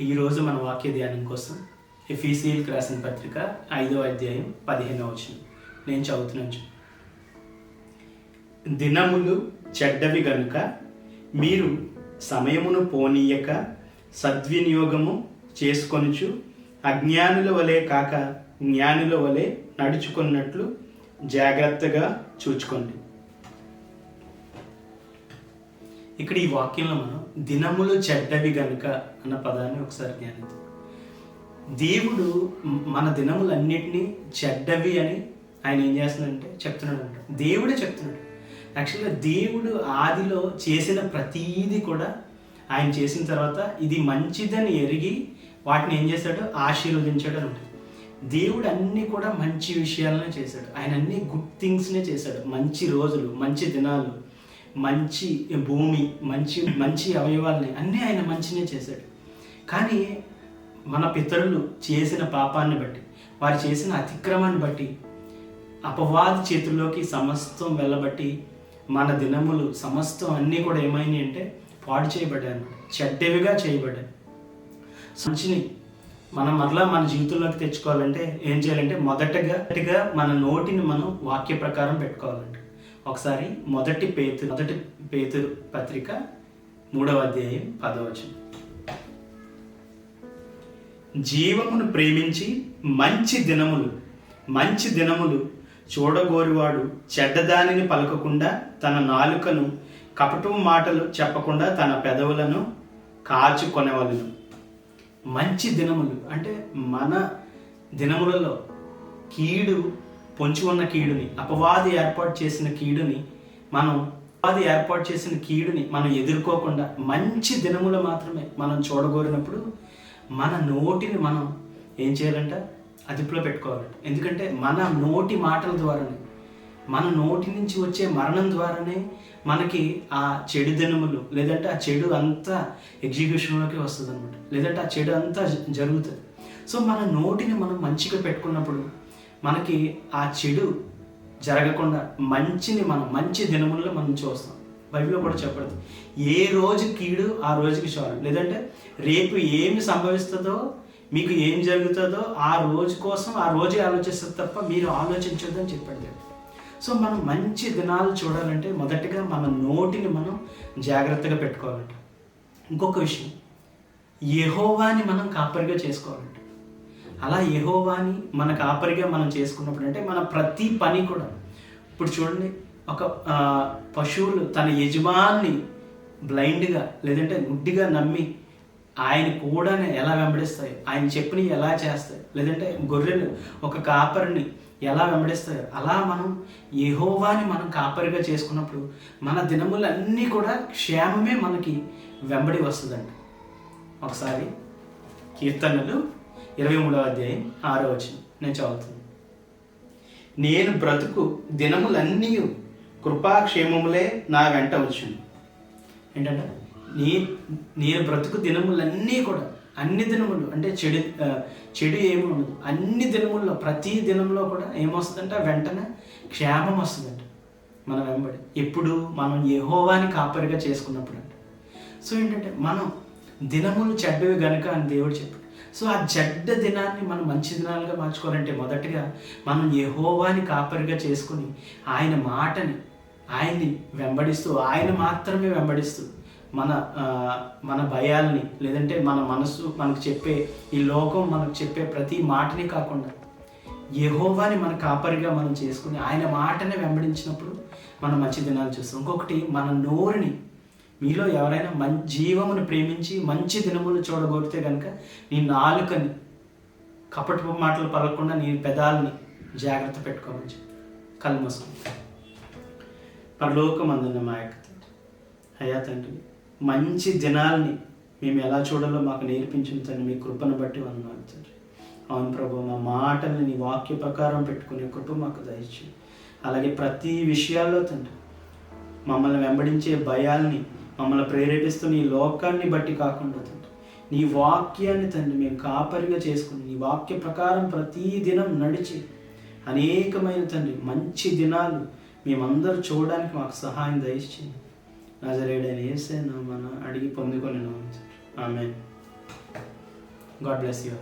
ఈరోజు మన వాక్య ధ్యానం కోసం ఎఫీసీఎల్ రాసిన పత్రిక ఐదో అధ్యాయం పదిహేనో వచ్చిన నేను చదువుతున్నాను దినములు చెడ్డవి గనుక మీరు సమయమును పోనీయక సద్వినియోగము చేసుకొనుచు అజ్ఞానుల వలె కాక జ్ఞానుల వలె నడుచుకున్నట్లు జాగ్రత్తగా చూచుకోండి. ఇక్కడ ఈ వాక్యంలో మనం దినములు చెడ్డవి గనుక అన్న పదాన్ని ఒకసారి ధ్యానిద్దాం. దేవుడు మన దినములన్నిటినీ చెడ్డవి అని ఆయన ఏం చేస్తున్నాడంటే చెప్తున్నాడు అంట దేవుడే చెప్తున్నాడు. యాక్చువల్గా దేవుడు ఆదిలో చేసిన ప్రతీది కూడా ఆయన చేసిన తర్వాత ఇది మంచిదని ఎరిగి వాటిని ఏం చేశాడు? ఆశీర్వదించాడు అని ఉంటుంది. దేవుడు అన్ని కూడా మంచి విషయాలనే చేశాడు. ఆయన అన్ని గుడ్ థింగ్స్నే చేశాడు. మంచి రోజులు మంచి దినాలు మంచి భూమి మంచి మంచి అవయవాల్ని అన్నీ ఆయన మంచినే చేశాడు. కానీ మన పితరులు చేసిన పాపాన్ని బట్టి వారు చేసిన అతిక్రమాన్ని బట్టి అపవాది చేతుల్లోకి సమస్తం వెళ్ళబట్టి మన దినములు సమస్తం అన్నీ కూడా ఏమైనాయి అంటే పాడు చేయబడ్డాను చెడ్డవిగా చేయబడ్డాయి. మంచిని మనం మరలా మన జీవితంలోకి తెచ్చుకోవాలంటే ఏం చేయాలంటే మొదటగా మన నోటిని మనం వాక్య ప్రకారం పెట్టుకోవాలంట ఒకసారి మొదటి పేతు మొదటి పేతురు పత్రిక మూడవ అధ్యాయం పదవచనం జీవమును ప్రేమించి మంచి దినములు మంచి దినములు చూడగోరివాడు చెడ్డదానిని పలకకుండా తన నాలుకను కపటం మాటలు చెప్పకుండా తన పెదవులను కాచుకొనవలను. మంచి దినములు అంటే మన దినములలో కీడు పొంచి ఉన్న కీడుని అపవాది ఏర్పాటు చేసిన కీడుని మనం అపవాది ఏర్పాటు చేసిన కీడుని మనం ఎదుర్కోకుండా మంచి దినములు మాత్రమే మనం చూడగోరినప్పుడు మన నోటిని మనం ఏం చేయాలంట? అదుపులో పెట్టుకోవాలంట. ఎందుకంటే మన నోటి మాటల ద్వారానే మన నోటి నుంచి వచ్చే మరణం ద్వారానే మనకి ఆ చెడు దినములు లేదంటే ఆ చెడు అంతా ఎగ్జిక్యూషన్లోకి వస్తుంది అనమాట లేదంటే ఆ చెడు అంతా జరుగుతుంది. సో మన నోటిని మనం మంచిగా పెట్టుకున్నప్పుడు మనకి ఆ చెడు జరగకుండా మంచిని మనం మంచి దినముల్లో మనం చూస్తాం. బైబిల్లో కూడా చెప్పదు ఏ రోజు కీడు ఆ రోజుకి చూడాలి లేదంటే రేపు ఏమి సంభవిస్తుందో మీకు ఏం జరుగుతుందో ఆ రోజు కోసం ఆ రోజే ఆలోచిస్తుంది తప్ప మీరు ఆలోచించొద్దని చెప్పాడు దేవుడు. సో మనం మంచి దినాలు చూడాలంటే మొదటిగా మన నోటిని మనం జాగ్రత్తగా పెట్టుకోవాలంట. ఇంకొక విషయం. యెహోవాని మనం కాపరిగా చేసుకోవాలంట. అలా యహోవాని మన కాపరిగా మనం చేసుకున్నప్పుడు అంటే మన ప్రతి పని కూడా. ఇప్పుడు చూడండి ఒక పశువులు తన యజమాన్ని బ్లైండ్గా లేదంటే గుడ్డిగా నమ్మి ఆయన కూడా ఎలా వెంబడిస్తాయి ఆయన చెప్పిన ఎలా చేస్తాయి లేదంటే గొర్రెలు ఒక కాపరిని ఎలా వెంబడిస్తాయో అలా మనం యహోవాని మనం కాపరిగా చేసుకున్నప్పుడు మన దినములన్నీ కూడా క్షేమమే మనకి వెంబడి వస్తుందండి. ఒకసారి కీర్తనలు ఇరవై మూడవ అధ్యాయం ఆరో వచనం. నేను చదువుతున్నాను నేను బ్రతుకు దినములన్నీ కృపాక్షేమములే నా వెంట వచ్చును. ఏంటంటే నీ నేను బ్రతుకు దినములన్నీ కూడా అన్ని దినములు అంటే చెడు చెడు ఏమి ఉండదు. అన్ని దినముల్లో ప్రతి దినంలో కూడా ఏమొస్తుందంటే? వెంటనే క్షేమం వస్తుందంట మన వెంబడి. ఎప్పుడు మనం యహోవాని కాపరిగా చేసుకున్నప్పుడు అంట సో ఏంటంటే మనం దినములు చెడ్డవి గనుక అని దేవుడు చెప్పాడు. సో ఆ చెడ్డ దినాన్ని మనం మంచి దినాలుగా మార్చుకోవాలంటే మొదటగా మనం యహోవాని కాపరిగా చేసుకుని ఆయన మాటని ఆయన్ని వెంబడిస్తూ ఆయన మాత్రమే వెంబడిస్తూ మన మన భయాల్ని లేదంటే మన మనసు మనకు చెప్పే ఈ లోకం మనకు చెప్పే ప్రతి మాటని కాకుండా యహోవాని మన కాపరిగా మనం చేసుకుని ఆయన మాటనే వెంబడించినప్పుడు మనం మంచి దినాలు చూస్తాం. ఇంకొకటి మన నోరుని మీలో ఎవరైనా మంచి జీవమును ప్రేమించి మంచి దినములు చూడగోరితే కనుక నీ నాలుకని కపటపు మాటలు పలకకుండా నీ పెదాలని జాగ్రత్త పెట్టుకోమని చెప్పి కళ్ళు మూసుకుని. పరలోకమందున్న మా యొక్క తండ్రి. అయ్యా తండ్రి మంచి దినాల్ని మేము ఎలా చూడాలో మాకు నేర్పించిన తండ్రి మీ కృపను బట్టి వందనాలు తండ్రి. అవును ప్రభు మా మాటల్ని నీ వాక్య ప్రకారం పెట్టుకునే కృప మాకు దయచి అలాగే ప్రతి విషయాల్లో తండ్రి మమ్మల్ని వెంబడించే భయాల్ని మమ్మల్ని ప్రేరేపిస్తున్న నీ లోకాన్ని బట్టి కాకుండా తండ్రి నీ వాక్యాన్ని తండ్రి మేము కాపరిగా చేసుకుని నీ వాక్య ప్రకారం ప్రతీ దినం నడిచి అనేకమైన తండ్రి మంచి దినాలు మేమందరూ చూడడానికి మాకు సహాయం దయచేయండి. నజరేడని వేసే మన అడిగి పొందుకొని ఆమె గాడ్ బ్లెస్ యూ.